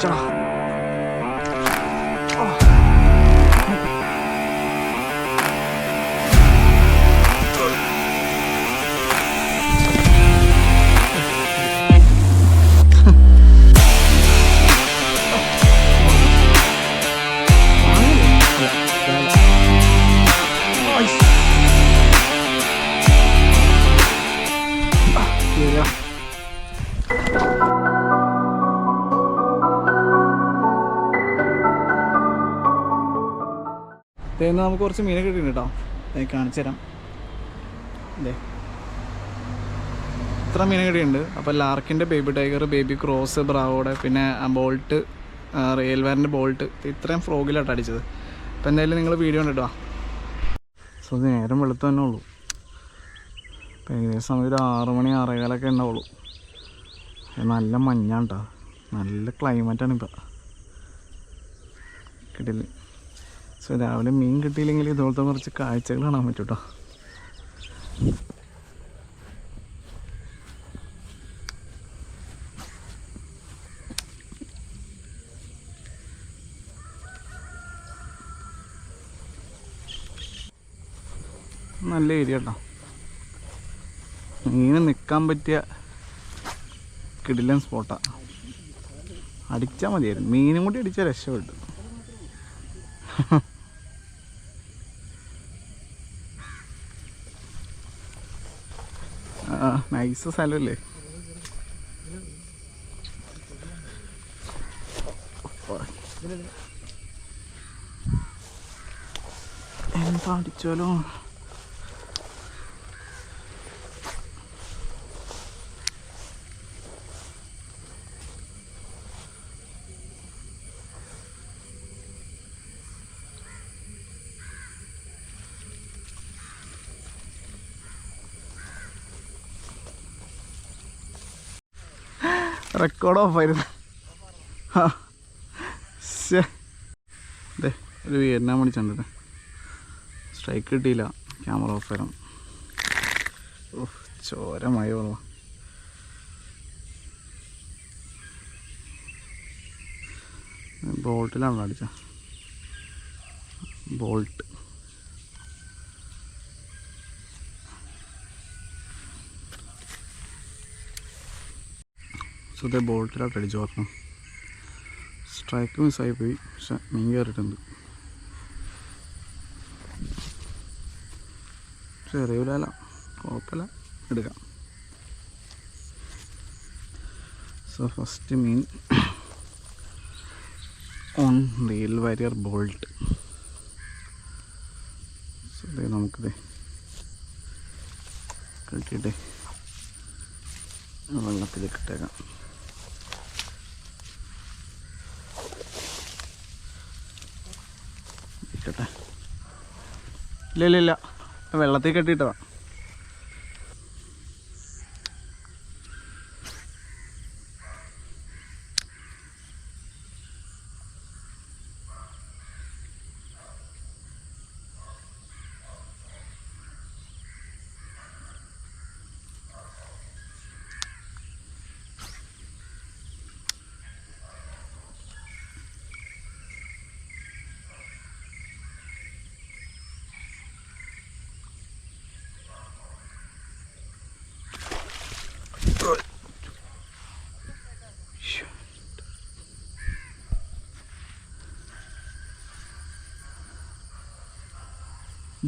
真好 തേന്ന് നമുക്ക് കുറച്ച് മീനെ കിട്ടിയിട്ടുണ്ട് കേട്ടോ. കാണിച്ചു തരാം. അതെ ഇത്ര മീനെ കിട്ടിയിട്ടുണ്ട്. അപ്പോൾ ലാർക്കിന്റെ ബേബി ടൈഗർ ബേബി ക്രോസ് ബ്രാവോടെ പിന്നെ ബോൾട്ട് റെയിൽവേറിന്റെ വാറിന്റെ ബോൾട്ട്. ഇത്രയും ഫ്രോഗിലായിട്ട് അടിച്ചത്. അപ്പോൾ എന്തായാലും നിങ്ങൾ വീഡിയോ ഉണ്ട് കേട്ടോ സോ നേരം വെളുത്ത് തന്നെ ഉള്ളൂ. ഇപ്പം ഏകദേശം ഒരു ആറ് മണി ആറേകാലൊക്കെ ഉണ്ടാവുള്ളൂ. ഇത് നല്ല മഞ്ഞാണ് കേട്ടോ നല്ല ക്ലൈമറ്റാണ് ഇപ്പം. കിട്ടില്ല? സോ രാവിലെ മീൻ കിട്ടിയില്ലെങ്കിൽ ഇതുപോലത്തെ കുറച്ച് കാഴ്ചകൾ കാണാൻ പറ്റും കേട്ടോ നല്ല ഏരിയ കേട്ടോ മീന് നിൽക്കാൻ പറ്റിയ കിടിലൻ സ്പോട്ടാണ് അടിച്ചാൽ മതിയായിരുന്നു. മീനും കൂടി അടിച്ചാൽ രക്ഷപ്പെട്ടു ആ നൈസ് സ്ഥലമല്ലേ എന്താ അടിച്ചാലോ റെക്കോർഡ് ഓഫായിരുന്നു അതെ ഒരു വിയറ്റ്നാം മണിച്ചുണ്ട് സ്ട്രൈക്ക് കിട്ടിയില്ല. ക്യാമറ ഓഫ് ആയിരുന്നു. ഓഹ് ചോരമായി വെള്ളം ബോൾട്ടിലാണ് അടിച്ച. ബോൾട്ട് സോ ഇതേ ബോൾട്ടിലായിട്ട് അടിച്ചു പറഞ്ഞു സ്ട്രൈക്ക് മിസ്സായി പോയി പക്ഷെ മീൻ കയറിയിട്ടുണ്ട് ചെറിയ എറിയൂലല്ല കുഴപ്പമില്ല എടുക്കാം. So first mean on reel warrior bolt so ഇതേ നമുക്കിതേ കിട്ടിയിട്ടേ വെള്ളത്തിലേക്ക് ഇട്ടേക്കാം. ഇല്ല ഇല്ല ഇല്ല. വെള്ളത്തിൽ കെട്ടിയിട്ടതാ.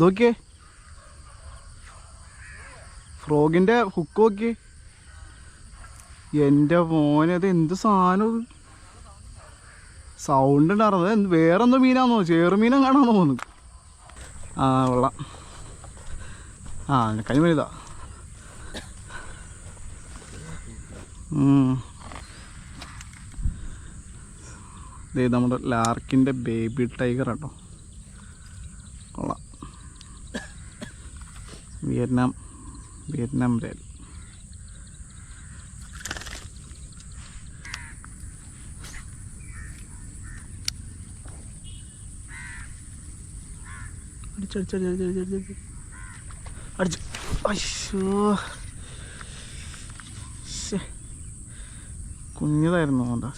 നോക്കിയേ. ഫ്രോഗിന്റെ ഹുക്ക് നോക്കിയേ. എന്റെ മോനത് എന്ത് സാധനം സൗണ്ട് ഉണ്ടായിരുന്നത് വേറെ എന്തോ മീനാന്നോ? ചേറുമീനം കാണാൻ തോന്നുന്നു. ആ കൊള്ളാം. ആ കൈമണിതാ ഇതേ നമ്മുടെ ലാർക്കിന്റെ ബേബി ടൈഗർ കേട്ടോ കൊള്ളാം വിയറ്റ്നാം വിയറ്റ്നാം റെഡ് അടിച്ചടിച്ചടിച്ചടിച്ചടിച്ചടിച്ച് അടിച്ചു അയ്യോ. കുഞ്ഞതായിരുന്നു അതുകൊണ്ടാ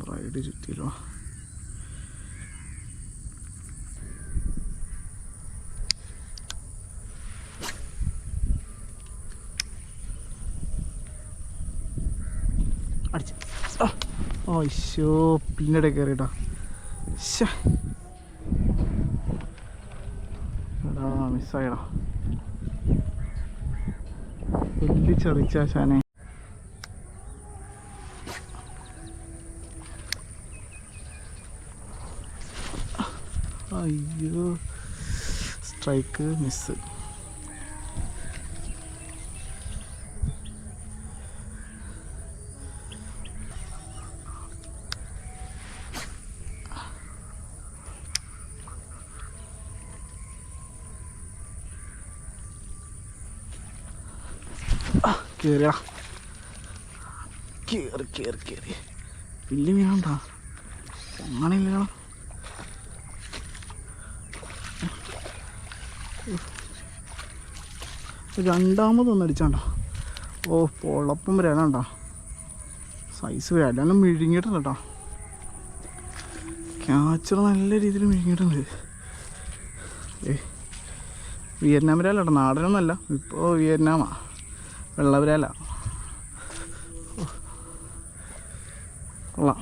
ബ്രൈഡ് ചുറ്റിയില്ലോ അടിച്ച് ആ ഓയ്ശോ പിന്നീട് കയറിട്ടോ ശ്ശേ. എടാ മിസ്സായടാ. വലിയ ചെറിച്ചാശാനെ അയ്യോ. സ്ട്രൈക്ക് മിസ് കേറിയാ. കേറി കേറി കേറി. വലിയ മീനുണ്ടോ? അങ്ങനെയില്ലല്ലോ രണ്ടാമതൊന്നും അടിച്ചാണ്ടോ? ഓ പൊളപ്പം വരാനുണ്ടോ സൈസ് വരാനും മിഴുങ്ങിയിട്ടുണ്ട് കേട്ടോ. ക്യാച്ചർ നല്ല രീതിയിൽ മിഴുങ്ങിയിട്ടുണ്ട് ഏ വിയറ്റ്നാം വരാല കേട്ടോ. നാടനൊന്നുമല്ല. ഇപ്പോൾ വിയറ്റ്നാമാ. വെള്ളവരാല കൊള്ളാം.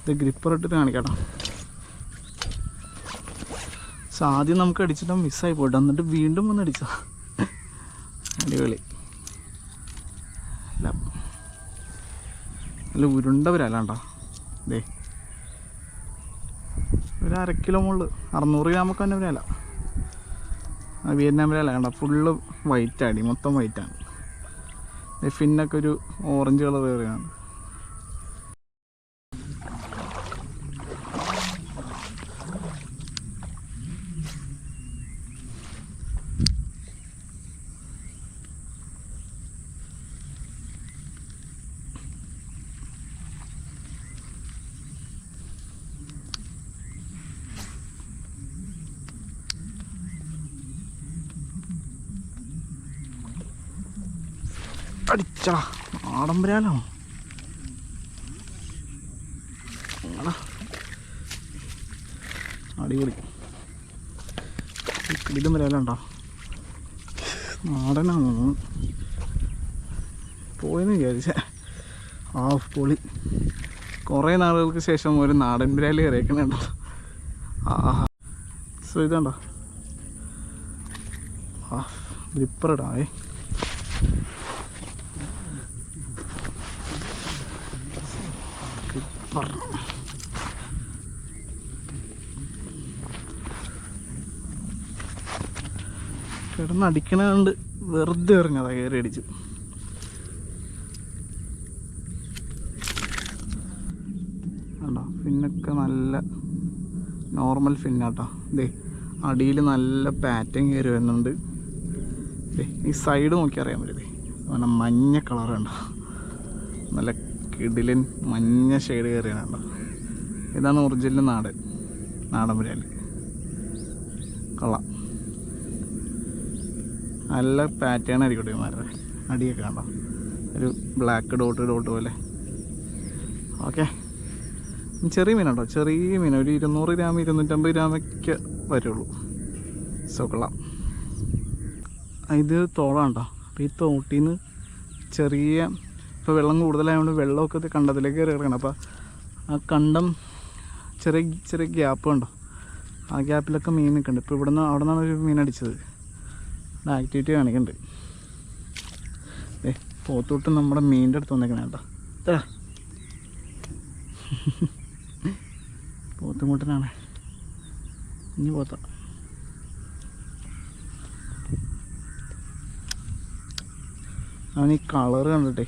ഇത് ഗ്രിപ്പർ ഇട്ടിട്ട് കാണിക്കട്ടോ. പക്ഷെ ആദ്യം നമുക്ക് അടിച്ചിട്ട് മിസ്സായി പോട്ടെ എന്നിട്ട് വീണ്ടും ഒന്ന് അടിച്ച. അടിപൊളി. അല്ല നല്ല ഉരുണ്ട വരാലാണ്ടോ ദേ. ഒരു അര കിലോ മുകളിൽ. അറുന്നൂറ് ഗ്രാമൊക്കെ തന്നെ വരാല ആ വിയറ്റ്നാം വരാല കണ്ട? ഫുള്ള് വൈറ്റാടി മൊത്തം വൈറ്റാണ് ഫിന്നൊക്കെ ഒരു ഓറഞ്ച് കളർ കയറിയാണ് അടിച്ചാ ആഡംബരാലോ അടിപൊളി. ഇതും വരാലുണ്ടോ നാടനാണോ. പോയെന്ന് വിചാരിച്ചേ. ആ പൊളി. കുറേ നാളുകൾക്ക് ശേഷം ഒരു നാടൻ ബിരാലി കറിയേക്കണുണ്ടോ ആ സോ ഇതാണ്ടോ? ആ ഗ്രിപ്പറിടാവേ കിടന്നടിക്കണ വെറുതെ ഇറങ്ങാതാ കയറി അടിച്ചു. കണ്ടോ? ഫിന്നൊക്കെ നല്ല നോർമൽ ഫിന്നാട്ടോ. ദേ അടിയിൽ നല്ല പാറ്റേൺ കയറി വരുന്നുണ്ട്. ഈ സൈഡ് നോക്കി അറിയാൻ പറ്റും. അങ്ങനെ മഞ്ഞ കളർ നല്ല കിടിലൻ മഞ്ഞ ഷെയ്ഡ് കയറിയാണ് കണ്ടോ? ഇതാണ് ഒറിജിനൽ നാടൻ. നാടൻ ബിരിയാണി കൊള്ളാം നല്ല പാറ്റേൺ ആയിരിക്കട്ടെ ഇവന്മാരുടെ. അടിയൊക്കെ കണ്ടോ? ഒരു ബ്ലാക്ക് ഡോട്ട് ഡോട്ട് പോലെ. ഓക്കെ ചെറിയ മീനുണ്ടോ ചെറിയ മീൻ. ഒരു ഇരുന്നൂറ് ഗ്രാം ഇരുന്നൂറ്റമ്പത് ഗ്രാമൊക്കെ വരുള്ളൂ. സോ കൊള്ളാം. ഇത് തോളാണ്ടോ അപ്പോൾ ഈ തോട്ടിൽ നിന്ന് ചെറിയ ഇപ്പോൾ വെള്ളം കൂടുതലായതുകൊണ്ട് വെള്ളമൊക്കെ കണ്ടത്തിലേക്ക് കയറി കിടക്കണം അപ്പോൾ ആ കണ്ടം ചെറിയ ചെറിയ ഗ്യാപ്പ് ഉണ്ടോ? ആ ഗ്യാപ്പിലൊക്കെ മീൻ നിൽക്കുന്നുണ്ട്. ഇപ്പോൾ ഇവിടെ നിന്ന് അവിടെ നിന്നാണ് ഒരു മീൻ അടിച്ചത്. ആക്ടിവിറ്റി കാണിക്കുന്നുണ്ട് ഏ പോത്തോട്ട് നമ്മുടെ മീനിന്റെ അടുത്ത് വന്നേക്കണേ കേട്ടോ. ഇതാ. പോത്തുമുട്ടനാണ് ഇനി പോത്ത. അവൻ ഈ കളറ് കണ്ടിട്ടേ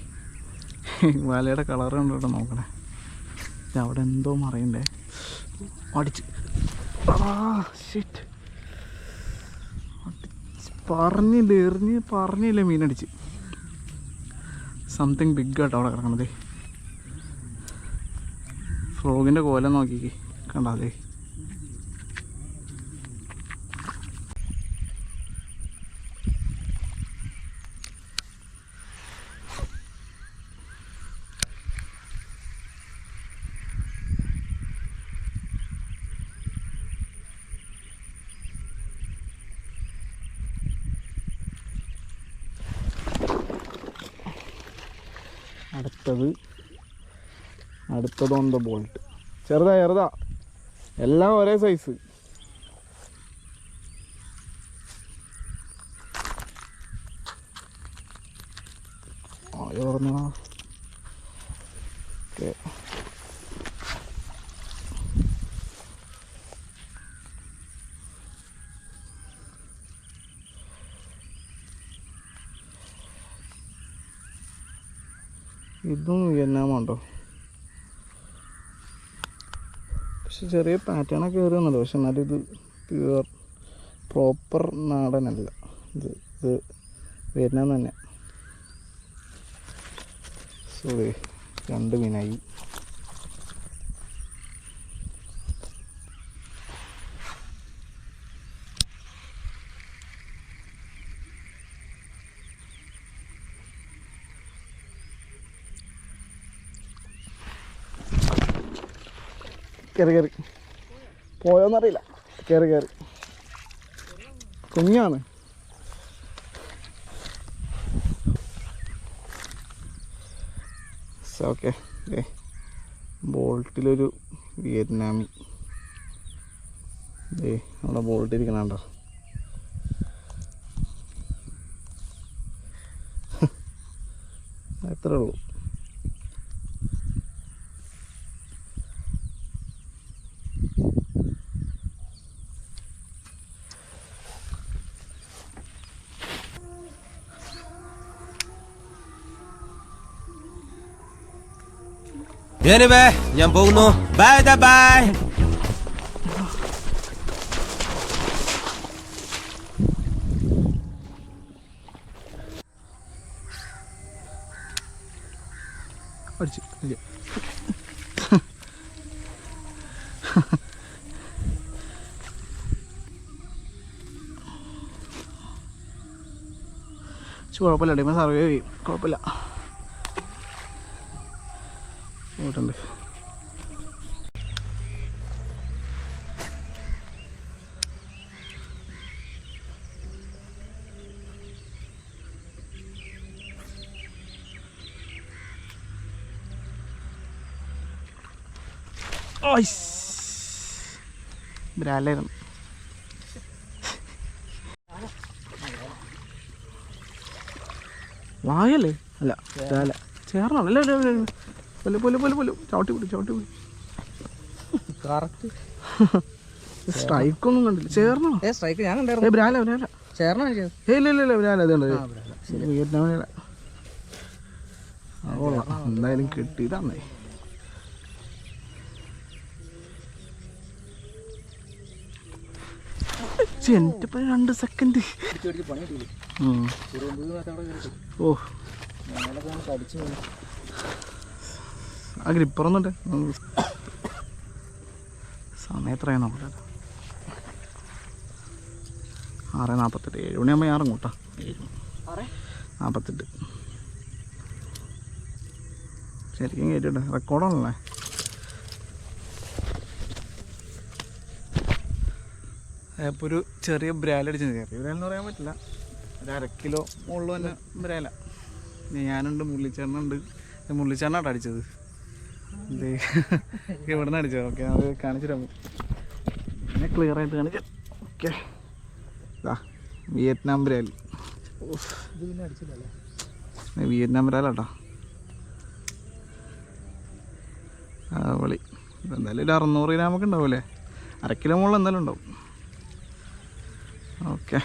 വലയുടെ കളറ് കണ്ടിട്ട് നോക്കണേ. അവിടെ എന്തോ മറിയണ്ടേ. അടിച്ച്. ആ ഷിറ്റ് പറഞ്ഞില്ല എറിഞ്ഞ് പറഞ്ഞില്ല മീനടിച്ച്. സംതിങ് ബിഗ് ആട്ടോ അവിടെ കിടക്കണതേ. ഫ്രോഗിന്റെ കോലം നോക്കിക്കേ. കണ്ടാലേ അടുത്തത്. അടുത്തത് ഓൺ ദ ബോൾട്ട് ചെറുതാ ചെറുതാ. എല്ലാം ഒരേ സൈസ് ഓക്കെ. ഇതും വിയറ്റ്നാമുണ്ടോ പക്ഷെ ചെറിയ പാറ്റേണൊക്കെ കയറുന്നുണ്ട് പക്ഷെ എന്നാലും ഇത് പ്യുവർ പ്രോപ്പർ നാടനല്ല. ഇത് ഇത് വിയറ്റ്നാം തന്നെ. സോറി രണ്ട് മീനായി. കയറി കയറി പോയോന്നറിയില്ല. കയറി കയറി കുഞ്ഞാണ്. ഓക്കെ ഏ ബോൾട്ടിലൊരു വിയറ്റ്നാമി. ഏ അവിടെ ബോൾട്ട് ഇരിക്കണുണ്ടോ? അത്രേ ഉള്ളൂ. എനിവേ ഞാൻ പോകുന്നു ബൈ ബൈ അടിച്ചു ഇല്ല കുഴപ്പമില്ല അടിയുമ്പോൾ സർവൈവ് ചെയ്യും. കുഴപ്പമില്ല. ബ്രാലായിരുന്നു വായല്ലേ? അല്ല ബ്രാല ചേർന്നാണ് അല്ല. പൊല്ല് പൊല്ല് പൊല്ല് പൊല്ല് ചവിട്ടി പിടി ചവിട്ടി കറക്റ്റ്. സ്ട്രൈക്കൊന്നും കണ്ടില്ല. ചേർന്നോ? ഏ സ്ട്രൈക്ക് ഞാൻ കണ്ടായിരുന്നു. ബ്രാല ബ്രാല. ചേർന്നോ ചെയ്തത് ഇല്ല ഇല്ല ഇല്ല ബ്രാല അതുണ്ട് എന്തായാലും കിട്ടിയതാന്നേ ചെറുമ്പ് മാത്രം രണ്ട് സെക്കൻഡ് ഓ. ആ ഗ്രിപ്പറൊന്നുണ്ട്. സമയം എത്രയാണ് നോക്കട്ടെ ആറ് നാൽപ്പത്തെട്ട് ഏഴ് മണിയാകുമ്പോൾ ഞാൻ ഇറങ്ങും കേട്ടോ. ഏഴ് നാൽപ്പത്തെട്ട് ശരിക്കും കേട്ടിട്ടുണ്ട്. റെക്കോർഡാണല്ലേ അപ്പോൾ ഒരു ചെറിയ ബ്രാലടിച്ച് ചെറിയ ബ്രാലെന്ന് പറയാൻ പറ്റില്ല. ഒരു അര കിലോ മുകളിൽ തന്നെ ബ്രാല ഞാനുണ്ട് മുള്ളിച്ചേട്ടനുണ്ട് മുള്ളിച്ചേട്ടനാട്ടോ അടിച്ചത്. ഇവിടെ നിന്ന് അടിച്ചത്. ഓക്കെ അത് കാണിച്ചു തരാം. പിന്നെ ക്ലിയർ ആയിട്ട് കാണിക്കാം. ഓക്കെ. ഇതാ വിയറ്റ്നാം അടിച്ചില്ലല്ലേ വിയറ്റ്നാം ബ്രാലാട്ടോ ആ വിളി എന്തായാലും ഒരു അറുന്നൂറ് ഗ്രാമൊക്കെ ഉണ്ടാവില്ലേ അര കിലോ മുകളിൽ എന്തായാലും ഉണ്ടാവും. ഓക്കെ.